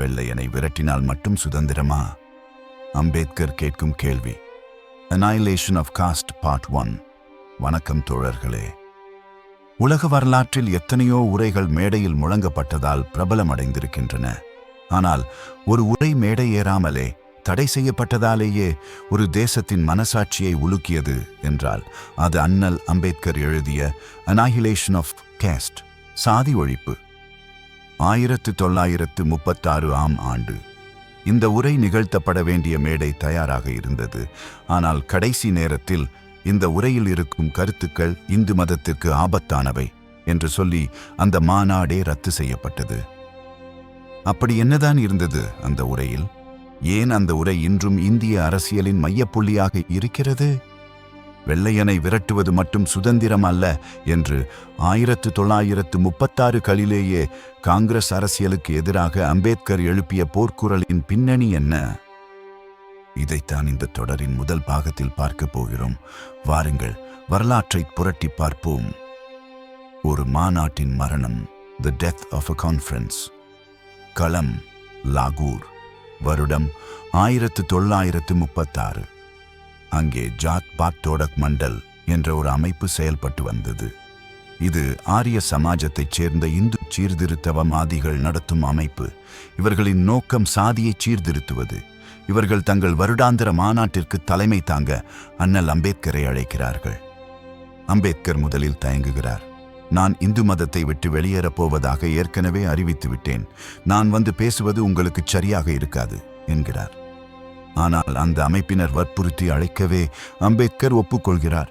வெள்ளையனை விரட்டினால் மட்டும் சுதந்திரமா? அம்பேத்கர் கேட்கும் கேள்வி. Annihilation of caste part one வணக்கம் தோழர்களே. உலக வரலாற்றில் எத்தனையோ உரைகள் மேடையில் முழங்கப்பட்டதால் பிரபலமடைந்திருக்கின்றன. ஆனால் ஒரு உரை மேடை ஏறாமலே தடை செய்யப்பட்டதாலேயே ஒரு தேசத்தின் மனசாட்சியை உலுக்கியது என்றால் அது அண்ணல் அம்பேத்கர் எழுதிய அனாஹிலேஷன் ஆஃப் கேஸ்ட் சாதி ஒழிப்பு. ஆயிரத்து தொள்ளாயிரத்து முப்பத்தாறு ஆம் ஆண்டு. இந்த உரை நிகழ்த்தப்பட வேண்டிய மேடை தயாராக இருந்தது. ஆனால் கடைசி நேரத்தில் இந்த உரையில் இருக்கும் கருத்துக்கள் இந்து மதத்திற்கு ஆபத்தானவை என்று சொல்லி அந்த மாநாடே ரத்து செய்யப்பட்டது. அப்படி என்னதான் இருந்தது அந்த உரையில்? ஏன் அந்த உரை இன்றும் இந்திய அரசியலின் மையப்புள்ளியாக இருக்கிறது? வெள்ளையனை விரட்டுவது மட்டும் சுதந்திரம் அல்ல என்று ஆயிரத்து தொள்ளாயிரத்து முப்பத்தாறு களிலேயே காங்கிரஸ் அரசியலுக்கு எதிராக அம்பேத்கர் எழுப்பிய போர்க்குரலின் பின்னணி என்ன? இதைத்தான் இந்த தொடரின் முதல் பாகத்தில் பார்க்கப் போகிறோம். வாருங்கள் வரலாற்றை புரட்டி பார்ப்போம். ஒரு மாநாட்டின் மரணம் the death of a conference களம் லாகூர் வருடம் ஆயிரத்து தொள்ளாயிரத்து முப்பத்தாறு. அங்கே ஜாத் பாத் தோடக் மண்டல் என்ற ஒரு அமைப்பு செயல்பட்டு வந்தது. இது ஆரிய சமாஜத்தைச் சேர்ந்த இந்து சீர்திருத்தவமாதிகள் நடத்தும் அமைப்பு. இவர்களின் நோக்கம் சாதியை சீர்திருத்துவது. இவர்கள் தங்கள் வருடாந்திர மாநாட்டிற்கு தலைமை தாங்க அண்ணல் அம்பேத்கரை அழைக்கிறார்கள். அம்பேத்கர் முதலில் தயங்குகிறார். நான் இந்து மதத்தை விட்டு வெளியேறப் போவதாக ஏற்கனவே அறிவித்து விட்டேன் நான் வந்து பேசுவது உங்களுக்கு சரியாக இருக்காது என்கிறார். ஆனால் அந்த அமைப்பினர் வற்புறுத்தி அழைக்கவே அம்பேத்கர் ஒப்புக்கொள்கிறார்.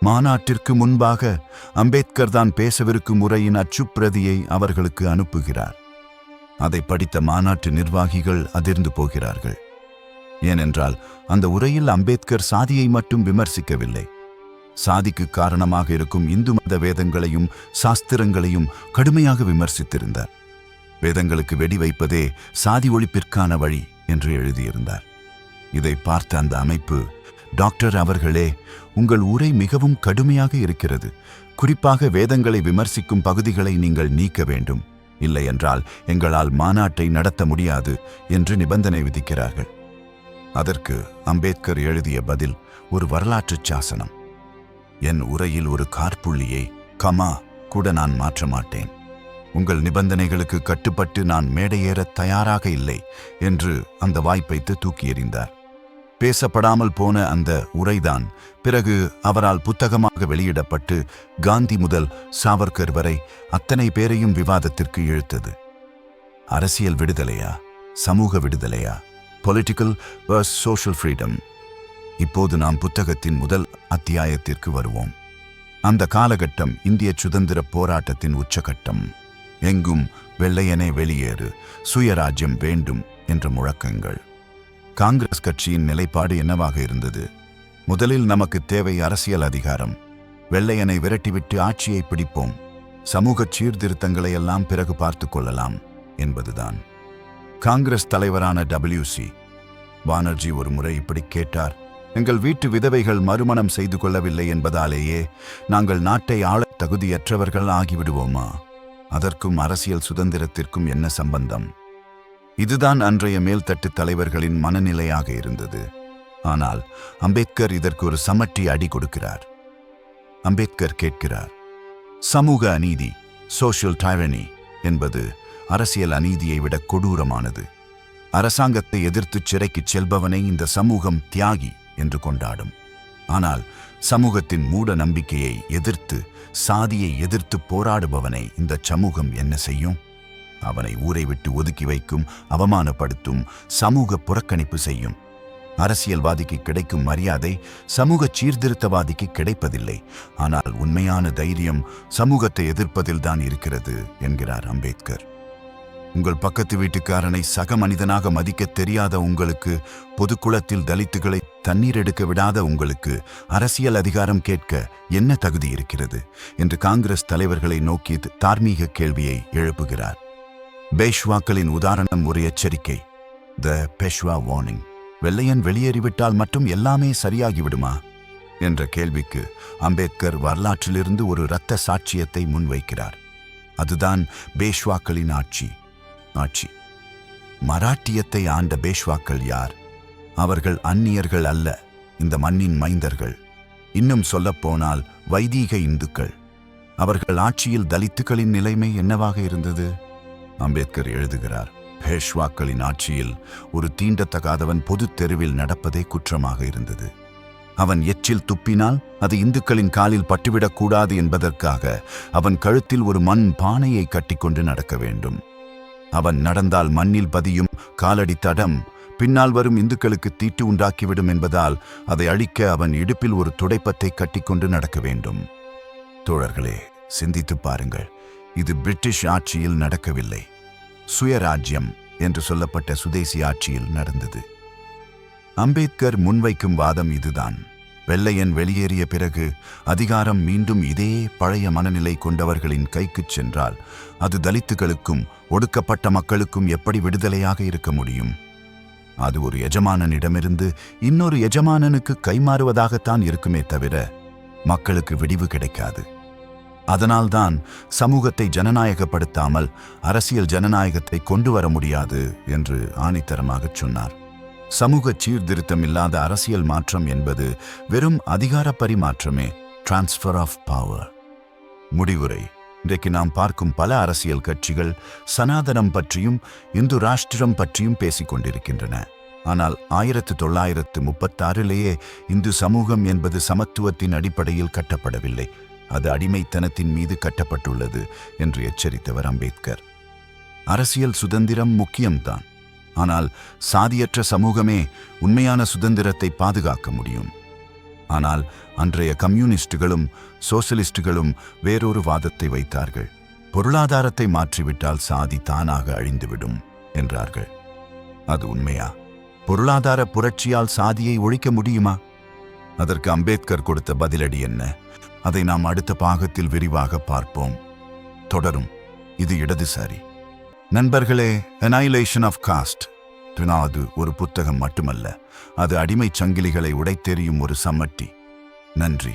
மாநாட்டிற்கு முன்பாக அம்பேத்கர் தான் பேசவிருக்கும் முறையின் அச்சுப்பிரதியை அவர்களுக்கு அனுப்புகிறார். அதை படித்த மாநாட்டு நிர்வாகிகள் அதிர்ந்து போகிறார்கள். ஏனென்றால் அந்த உரையில் அம்பேத்கர் சாதியை மட்டும் விமர்சிக்கவில்லை. சாதிக்கு காரணமாக இருக்கும் இந்து மத வேதங்களையும் சாஸ்திரங்களையும் கடுமையாக விமர்சித்திருந்தார். வேதங்களுக்கு வெடி வைப்பதே சாதி ஒழிப்பிற்கான வழி என்று எழுதியிருந்தார். இதை பார்த்த அந்த அமைப்பு டாக்டர் அவர்களே உங்கள் உரை மிகவும் கடுமையாக இருக்கிறது. குறிப்பாக வேதங்களை விமர்சிக்கும் பகுதிகளை நீங்கள் நீக்க வேண்டும். இல்லையென்றால் எங்களால் மாநாட்டை நடத்த முடியாது என்று நிபந்தனை விதிக்கிறார்கள். அதற்கு அம்பேத்கர் எழுதிய பதில் ஒரு வரலாற்றுச் சாசனம். என் உரையில் ஒரு கார்புள்ளியை கமா கூட நான் மாற்ற மாட்டேன். உங்கள் நிபந்தனைகளுக்கு கட்டுப்பட்டு நான் மேடையேற தயாராக இல்லை என்று அந்த வாய்ப்பைத்து தூக்கி எறிந்தார். பேசப்படாமல் போன அந்த உரைதான் பிறகு அவரால் புத்தகமாக வெளியிடப்பட்டு காந்தி முதல் சாவர்கர் வரை அத்தனை பேரையும் விவாதத்திற்கு இழுத்தது. அரசியல் விடுதலையா? சமூக விடுதலையா? பொலிட்டிக்கல் வர்ஸ் சோஷியல் ஃப்ரீடம் இப்போது நாம் புத்தகத்தின் முதல் அத்தியாயத்திற்கு வருவோம். அந்த காலகட்டம் இந்திய சுதந்திர போராட்டத்தின் உச்சகட்டம். எங்கும் வெள்ளையனே வெளியேறு சுயராஜ்யம் வேண்டும் என்ற முழக்கங்கள். காங்கிரஸ் கட்சியின் நிலைப்பாடு என்னவாக இருந்தது? முதலில் நமக்கு தேவை அரசியல் அதிகாரம். வெள்ளையனை விரட்டிவிட்டு ஆட்சியை பிடிப்போம். சமூக சீர்திருத்தங்களை எல்லாம் பிறகு பார்த்து கொள்ளலாம் என்பதுதான். காங்கிரஸ் தலைவரான டபிள்யூசி பானர்ஜி ஒரு முறை இப்படி கேட்டார். எங்கள் வீட்டு விதவைகள் மறுமணம் செய்து கொள்ளவில்லை என்பதாலேயே நாங்கள் நாட்டை ஆள தகுதியற்றவர்கள் ஆகிவிடுவோமா? அதற்கும் அரசியல் சுதந்திரத்திற்கும் என்ன சம்பந்தம்? இதுதான் அன்றைய மேல்தட்டு தலைவர்களின் மனநிலையாக இருந்தது. ஆனால் அம்பேத்கர் இதற்கு ஒரு சமட்டி அடி கொடுக்கிறார். அம்பேத்கர் கேட்கிறார் சமூக அநீதி சோஷியல் டைரனி என்பது அரசியல் அநீதியை விட கொடூரமானது. அரசாங்கத்தை எதிர்த்துச் சிறைக்குச் செல்பவனை இந்த சமூகம் தியாகி என்று கொண்டாடும். ஆனால் சமூகத்தின் மூட நம்பிக்கையை எதிர்த்து சாதியை எதிர்த்து போராடுபவனை இந்த சமூகம் என்ன செய்யும்? அவனை ஊரை விட்டு ஒதுக்கி வைக்கும் அவமானப்படுத்தும் சமூக புறக்கணிப்பு செய்யும். அரசியல்வாதிக்கு கிடைக்கும் மரியாதை சமூக சீர்திருத்தவாதிக்கு கிடைப்பதில்லை. ஆனால் உண்மையான தைரியம் சமூகத்தை எதிர்ப்பதில்தான் இருக்கிறது என்கிறார் அம்பேத்கர். உங்கள் பக்கத்து வீட்டுக்காரனை சக மனிதனாக மதிக்கத் தெரியாத உங்களுக்கு பொதுக்குளத்தில் தலித்துகளை தண்ணீர் எடுக்க விடாத உங்களுக்கு அரசியல் அதிகாரம் கேட்க என்ன தகுதி இருக்கிறது? என்று காங்கிரஸ் தலைவர்களை நோக்கி தார்மீக கேள்வியை எழுப்புகிறார். பேஷ்வாக்களின் உதாரணம் ஒரு எச்சரிக்கை. த பெஷ்வா வார்னிங் வெள்ளையன் வெளியேறிவிட்டால் மட்டும் எல்லாமே சரியாகிவிடுமா? என்ற கேள்விக்கு அம்பேத்கர் வரலாற்றிலிருந்து ஒரு இரத்த சாட்சியத்தை முன்வைக்கிறார். அதுதான் பேஷ்வாக்களின் ஆட்சி. ஆட்சி. மராட்டியத்தை ஆண்ட பேஷ்வாக்கள் யார்? அவர்கள் அந்நியர்கள் அல்ல இந்த மண்ணின் மைந்தர்கள். இன்னும் சொல்லப்போனால் வைதீக இந்துக்கள். அவர்கள் ஆட்சியில் தலித்துக்களின் நிலைமை என்னவாக இருந்தது? அம்பேத்கர் எழுதுகிறார் பேஷ்வாக்களின் ஆட்சியில் ஒரு தீண்டத்தகாதவன் பொதுத் தெருவில் நடப்பதே குற்றமாக இருந்தது. அவன் எச்சில் துப்பினால் அது இந்துக்களின் காலில் பட்டுவிடக்கூடாது என்பதற்காக அவன் கழுத்தில் ஒரு மண் பானையை கட்டிக்கொண்டு நடக்க வேண்டும். அவன் நடந்தால் மண்ணில் பதியும் காலடி தடம் பின்னால் வரும் இந்துக்களுக்கு தீட்டு உண்டாக்கிவிடும் என்பதால் அதை அழிக்க அவன் இடுப்பில் ஒரு துடைப்பத்தை கட்டிக்கொண்டு நடக்க வேண்டும். தோழர்களே சிந்தித்துப் பாருங்கள். இது பிரிட்டிஷ் ஆட்சியில் நடக்கவில்லை. சுயராஜ்யம் என்று சொல்லப்பட்ட சுதேசி ஆட்சியில் நடந்தது. அம்பேத்கர் முன்வைக்கும் வாதம் இதுதான். வெள்ளையன் வெளியேறிய பிறகு அதிகாரம் மீண்டும் இதே பழைய மனநிலை கொண்டவர்களின் கைக்குச் சென்றால் அது தலித்துகளுக்கும் ஒடுக்கப்பட்ட மக்களுக்கும் எப்படி விடுதலையாக இருக்க முடியும்? அது ஒரு எஜமானனிடமிருந்து இன்னொரு எஜமானனுக்கு கைமாறுவதாகத்தான் இருக்குமே தவிர மக்களுக்கு விடிவு கிடைக்காது. அதனால்தான் சமூகத்தை ஜனநாயகப்படுத்தாமல் அரசியல் ஜனநாயகத்தை கொண்டு வர முடியாது என்று ஆணித்தரமாகச் சொன்னார். சமூக சீர்திருத்தம் இல்லாத அரசியல் மாற்றம் என்பது வெறும் அதிகார பரிமாற்றமே டிரான்ஸ்ஃபர் ஆஃப் பவர் முடிவுரை. இன்றைக்கு நாம் பார்க்கும் பல அரசியல் கட்சிகள் சனாதனம் பற்றியும் இந்து ராஷ்டிரம் பற்றியும் பேசிக் கொண்டிருக்கின்றன. ஆனால் ஆயிரத்து தொள்ளாயிரத்து முப்பத்தாறிலேயே இந்து சமூகம் என்பது சமத்துவத்தின் அடிப்படையில் கட்டப்படவில்லை. அது அடிமைத்தனத்தின் மீது கட்டப்பட்டுள்ளது என்று எச்சரித்தவர் அம்பேத்கர். அரசியல் சுதந்திரம் முக்கியம்தான். ஆனால் சாதியற்ற சமூகமே உண்மையான சுதந்திரத்தை பாதுகாக்க முடியும். ஆனால் அன்றைய கம்யூனிஸ்டுகளும் சோசலிஸ்டுகளும் வேறொரு வாதத்தை வைத்தார்கள். பொருளாதாரத்தை மாற்றிவிட்டால் சாதி தானாக அழிந்துவிடும் என்றார்கள். அது உண்மையா? பொருளாதார புரட்சியால் சாதியை ஒழிக்க முடியுமா? அதற்கு அம்பேத்கர் கொடுத்த பதிலடி என்ன? அதை நாம் அடுத்த பாகத்தில் விரிவாக பார்ப்போம். தொடரும். இது இடதுசாரி. நண்பர்களே அனைலேஷன் ஆஃப் காஸ்ட் அது ஒரு புத்தகம் மட்டுமல்ல. அது அடிமைச் சங்கிலிகளை உடைத்தெறியும் ஒரு சம்மட்டி நன்றி.